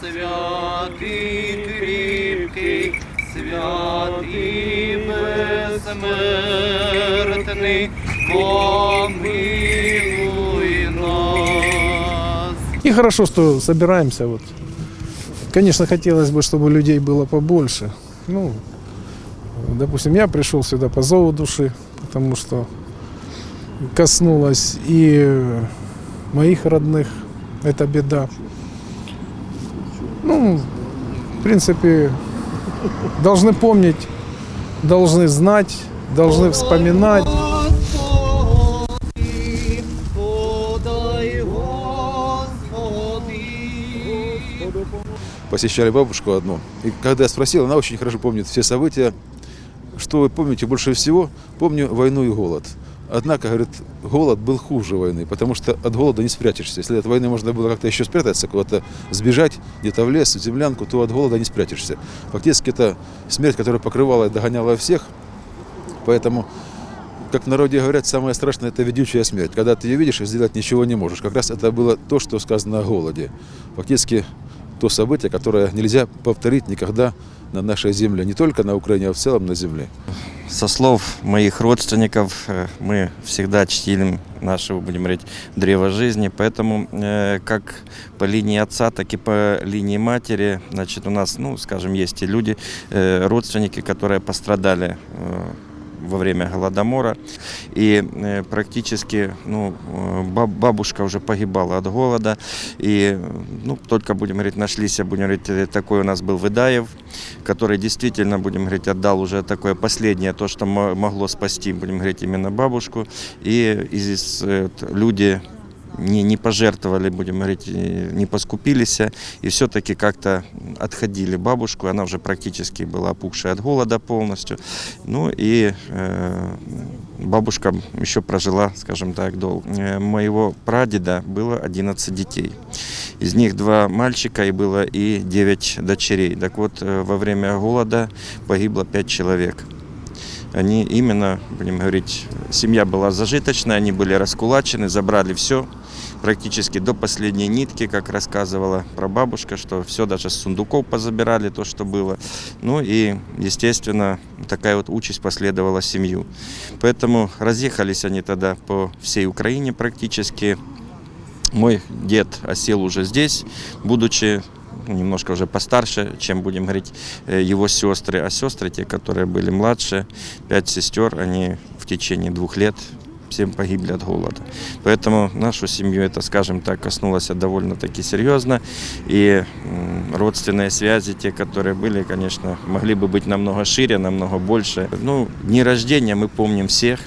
святий кріпкий, святий безсмертний, помилуй нас. И хорошо, что собираемся. Вот. Конечно, хотелось бы, чтобы людей было побольше. Ну, допустим, я пришел сюда по зову души, потому что коснулось и моих родных. Это беда. Ну, в принципе, должны помнить, должны знать, должны вспоминать. Посещали бабушку одну. И когда я спросил, она очень хорошо помнит все события. Что вы помните больше всего? Помню войну и голод. Однако, говорит, голод был хуже войны, потому что от голода не спрячешься. Если от войны можно было как-то еще спрятаться, куда-то сбежать, где-то в лес, в землянку, то от голода не спрячешься. Фактически это смерть, которая покрывала и догоняла всех. Поэтому, как в народе говорят, самое страшное – это ведючая смерть. Когда ты ее видишь и сделать ничего не можешь. Как раз это было то, что сказано о голоде. Фактически то событие, которое нельзя повторить никогда на нашей земле, не только на Украине, а в целом на земле. Со слов моих родственников, э, мы всегда чтили нашего, будем говорить, древа жизни, поэтому э, как по линии отца, так и по линии матери, значит, у нас, ну, скажем, есть и люди, э, родственники, которые пострадали во время Голодомора. И практически ну, баб- бабушка уже погибала от голода. И, ну, только, будем говорить, нашлись, будем говорить, такой у нас был Выдаев, который действительно, будем говорить, отдал уже такое последнее, то, что мо- могло спасти, будем говорить, именно бабушку. И, и люди не, не пожертвовали, будем говорить, не поскупились, и все-таки как-то отходили бабушку, она уже практически была опухшая от голода полностью. Ну и э, бабушка еще прожила, скажем так, долго. Э, моего прадеда было 11 детей. Из них два мальчика и было и 9 дочерей. Так вот, э, во время голода погибло 5 человек они именно, будем говорить, семья была зажиточная, они были раскулачены, забрали все, практически до последней нитки, как рассказывала прабабушка, что все даже с сундуков позабирали, то, что было. Ну и, естественно, такая вот участь последовала семью. Поэтому разъехались они тогда по всей Украине практически. Мой дед осел уже здесь, будучи немножко уже постарше, чем, будем говорить, э, его сестры. А сестры, те, которые были младше, пять сестер, они в течение двух лет всем погибли от голода. Поэтому нашу семью это, скажем так, коснулось довольно-таки серьезно. И родственные связи, те, которые были, конечно, могли бы быть намного шире, намного больше. Ну, дни рождения мы помним всех,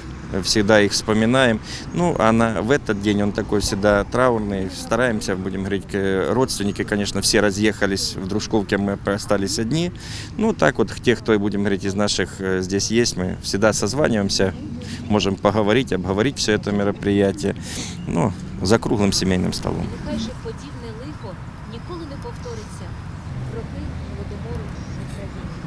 всегда их вспоминаем. Ну, а на, в этот день он такой всегда траурный. Стараемся, будем говорить, родственники, конечно, все разъехались в Дружковке, мы остались одни. Ну, так вот, тех, кто, будем говорить, из наших э, здесь есть, мы всегда созваниваемся, можем поговорить, обговорить все это мероприятие. Ну, за круглым семейным столом. Нехай же подібне лихо ніколи не повториться. Роки Володимиру в